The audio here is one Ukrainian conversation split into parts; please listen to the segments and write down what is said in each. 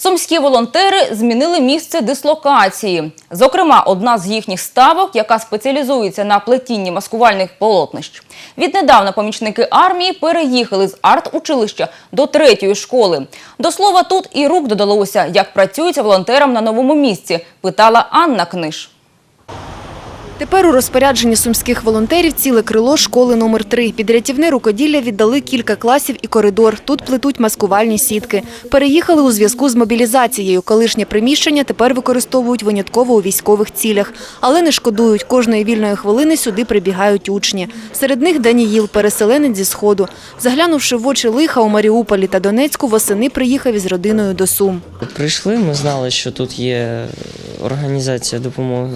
Сумські волонтери змінили місце дислокації. Зокрема, одна з їхніх ставок, яка спеціалізується на плетінні маскувальних полотнищ. Віднедавна помічники армії переїхали з арт-училища до третьої школи. До слова, тут і рук додалося, як працюється волонтерам на новому місці, питала Анна Книж. Тепер у розпорядженні сумських волонтерів ціле крило школи номер 3 Під рятівне рукоділля віддали кілька класів і коридор. Тут плетуть маскувальні сітки. Переїхали у зв'язку з мобілізацією. Колишнє приміщення тепер використовують винятково у військових цілях. Але не шкодують. Кожної вільної хвилини сюди прибігають учні. Серед них Даніїл, переселенець зі Сходу. Заглянувши в очі лиха у Маріуполі та Донецьку, восени приїхав із родиною до Сум. Прийшли, ми знали, що тут є організація допомоги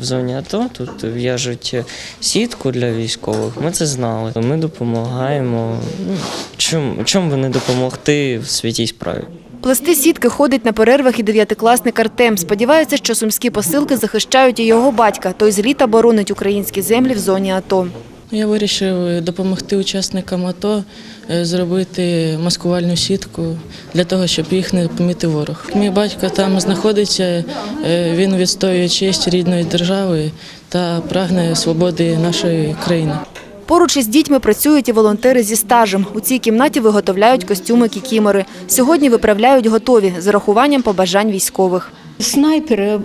в зоні АТО. Тут в'яжуть сітку для військових. Ми це знали. Ми допомагаємо. Ну, чому, чому би допомогти в святій справі? Плести сітки ходить на перервах і дев'ятикласник Артем. Сподівається, що сумські посилки захищають і його батька. Той з літа боронить українські землі в зоні АТО. Я вирішив допомогти учасникам АТО е, зробити маскувальну сітку для того, щоб їх не помітив ворог. Мій батько там знаходиться, е, він відстоює честь рідної держави та прагне свободи нашої країни. Поруч із дітьми працюють і волонтери зі стажем. У цій кімнаті виготовляють костюми кікімори. Сьогодні виправляють готові з урахуваннм побажань військових. Снайпери, е,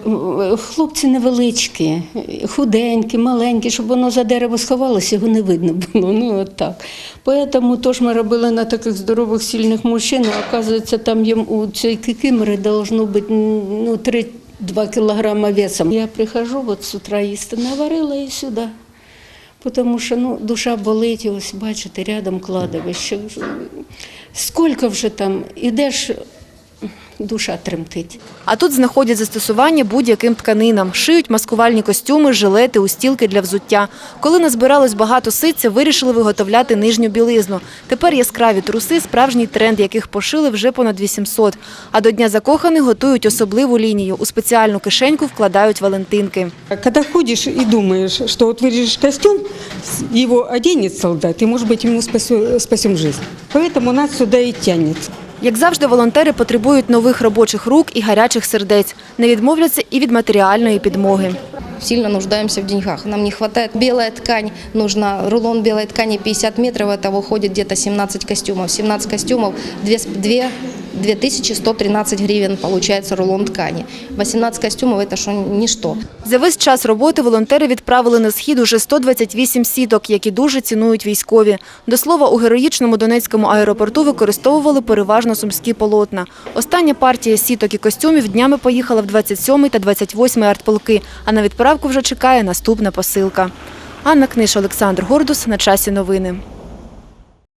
хлопці невеличкі, худенькі, маленькі, щоб воно за дерево сховалося, його не видно було. Ну от так. Поэтому то ж ми робили на таких здорових, сильних мужчин, а оказується, там їм у цій кикимори должно бути ну, 3-2 кілограма весом. Я прихожу, от з утра їсти наварила і сюди. Тому що ну, душа болить, ось бачите, рядом кладовище. Скільки вже там, ідеш, душа тремтить. А тут знаходять застосування будь-яким тканинам. Шиють маскувальні костюми, жилети, устілки для взуття. Коли назбиралось багато ситця, вирішили виготовляти нижню білизну. Тепер яскраві труси – справжній тренд, яких пошили вже понад 800. А до Дня закоханих готують особливу лінію. У спеціальну кишеньку вкладають валентинки. Когда ходишь и думаешь, что вот вырежешь костюм, с- его оденет солдат, и, может быть, ему спасё- спасем жизнь. Поэтому нас сюда и тянет. Як завжди, волонтери потребують нових робочих рук і гарячих сердець. Не відмовляться і від матеріальної підмоги. сильно нуждаємося в деньгах. Нам не вистачає біла ткань, нужна рулон білої ткані 50 метрів. Та виходить десь 17 костюмов. 17 костюмов, 2, 2, 2113 гривен получается рулон ткани. 18 костюмов это что ничто. За весь час роботи волонтери відправили на схід уже 128 сіток, які дуже цінують військові. До слова, у героїчному Донецькому аеропорту використовували переважно сумські полотна. Остання партія сіток і костюмів днями поїхала в 27-й та 28-й артполки, а на відправку вже чекає наступна посилка. Анна Книж, Олександр Гордус. На часі новини.